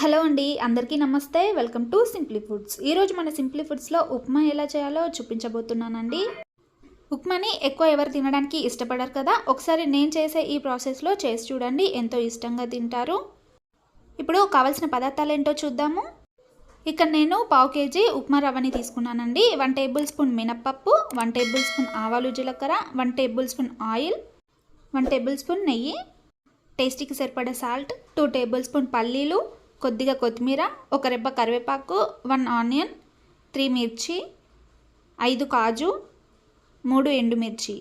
Hello అండి అందరికీ నమస్తే. Welcome to Simply Foods. ఈరోజు మన సింప్లీ ఫుడ్స్లో ఉప్మా ఎలా చేయాలో చూపించబోతున్నానండి. ఉప్మాని ఎక్కువ ఎవరు తినడానికి ఇష్టపడరు కదా? ఒకసారి నేను చేసే ఈ ప్రాసెస్లో చేసి చూడండి ఎంతో ఇష్టంగా తింటారు. ఇప్పుడు కావాల్సిన పదార్థాలు ఏంటో చూద్దాము. ఇక్కడ నేను పావు కేజీ ఉప్మా రవ్వని తీసుకున్నానండి. వన్ టేబుల్ స్పూన్ మినప్పప్పు వన్ టేబుల్ స్పూన్ ఆవాలు జీలకర్ర one tablespoon oil one tablespoon నెయ్యి టేస్టీకి సరిపడే సాల్ట్ టూ టేబుల్ స్పూన్ పల్లీలు కొద్దిగా కొత్తిమీర ఒక రెబ్బ కరివేపాకు వన్ ఆనియన్ త్రీ మిర్చి ఐదు కాజు మూడు ఎండుమిర్చి.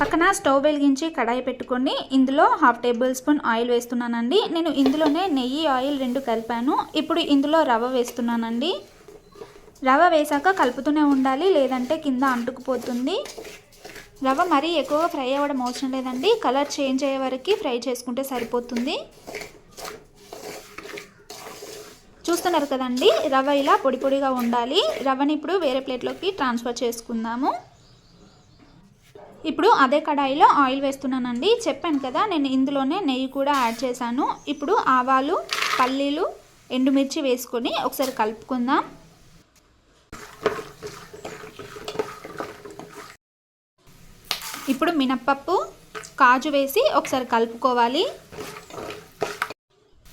పక్కన స్టవ్ వెలిగించి కడాయి పెట్టుకొని ఇందులో హాఫ్ టేబుల్ స్పూన్ ఆయిల్ వేస్తున్నానండి. నేను ఇందులోనే నెయ్యి ఆయిల్ రెండు కలిపాను. ఇప్పుడు ఇందులో రవ్వ వేస్తున్నానండి. రవ్వ వేసాక కలుపుతూనే ఉండాలి లేదంటే కింద అంటుకుపోతుంది. రవ్వ మరీ ఎక్కువగా ఫ్రై అవ్వడం అవసరం లేదండి. కలర్ చేంజ్ అయ్యే వరకు ఫ్రై చేసుకుంటే సరిపోతుంది. చూస్తున్నారు కదండి? రవ్వ ఇలా పొడి పొడిగా ఉండాలి. రవ్వని ఇప్పుడు వేరే ప్లేట్లోకి ట్రాన్స్ఫర్ చేసుకుందాము. ఇప్పుడు అదే కడాయిలో ఆయిల్ వేస్తున్నానండి. చెప్పాను కదా నేను ఇందులోనే నెయ్యి కూడా యాడ్ చేశాను. ఇప్పుడు ఆవాలు పల్లీలు ఎండుమిర్చి వేసుకొని ఒకసారి కలుపుకుందాం. ఇప్పుడు మినప్పప్పు కాజు వేసి ఒకసారి కలుపుకోవాలి.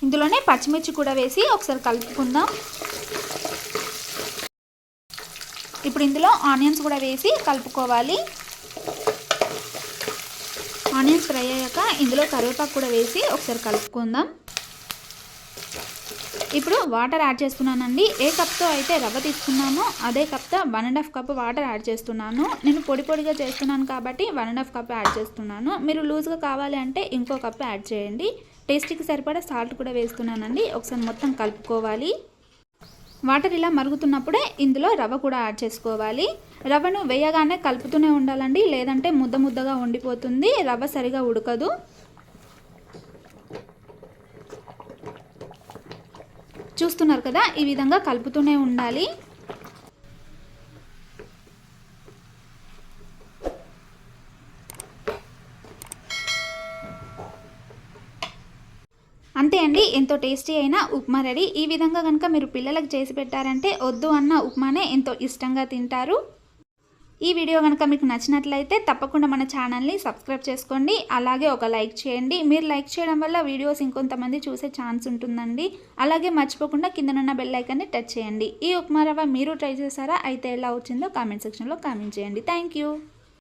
ఇందులోనే పచ్చిమిర్చి కూడా వేసి ఒకసారి కలుపుకుందాం. ఇప్పుడు ఇందులో ఆనియన్స్ కూడా వేసి కలుపుకోవాలి. ఆనియన్స్ ఫ్రై అయ్యాక ఇందులో కరివేపాకు కూడా వేసి ఒకసారి కలుపుకుందాం. ఇప్పుడు వాటర్ యాడ్ చేస్తున్నానండి. ఏ కప్తో అయితే రవ్వ తీసుకున్నానో అదే కప్తో one and half cup water add చేస్తున్నాను. నేను పొడి పొడిగా చేస్తున్నాను కాబట్టి one and half cup add చేస్తున్నాను. మీరు లూజ్గా కావాలి అంటే ఇంకో కప్ యాడ్ చేయండి. టేస్ట్కి సరిపడా సాల్ట్ కూడా వేస్తున్నానండి. ఒకసారి మొత్తం కలుపుకోవాలి. వాటర్ ఇలా మరుగుతున్నప్పుడే ఇందులో రవ్వ కూడా యాడ్ చేసుకోవాలి. రవ్వను వేయగానే కలుపుతూనే ఉండాలండి. లేదంటే ముద్ద ముద్దగా ఉండిపోతుంది. రవ్వ సరిగా ఉడకదు. చూస్తున్నారు కదా ఈ విధంగా కలుపుతూనే ఉండాలి. అంతే అండి ఎంతో టేస్టీ అయిన ఉప్మా రెడీ. ఈ విధంగా కనుక మీరు పిల్లలకు చేసి పెట్టారంటే వద్దు అన్న ఉప్మానే ఎంతో ఇష్టంగా తింటారు. ఈ వీడియో కనుక మీకు నచ్చినట్లయితే తప్పకుండా మన ఛానల్ని సబ్స్క్రైబ్ చేసుకోండి. అలాగే ఒక లైక్ చేయండి. మీరు లైక్ చేయడం వల్ల వీడియోస్ ఇంకొంతమంది చూసే ఛాన్స్ ఉంటుందండి. అలాగే మర్చిపోకుండా కిందనున్న బెల్ ఐకాన్ని టచ్ చేయండి. ఈ ఉప్మా రవ్వ మీరు ట్రై చేశారా? అయితే ఎలా వచ్చిందో కామెంట్ సెక్షన్లో కామెంట్ చేయండి. Thank you.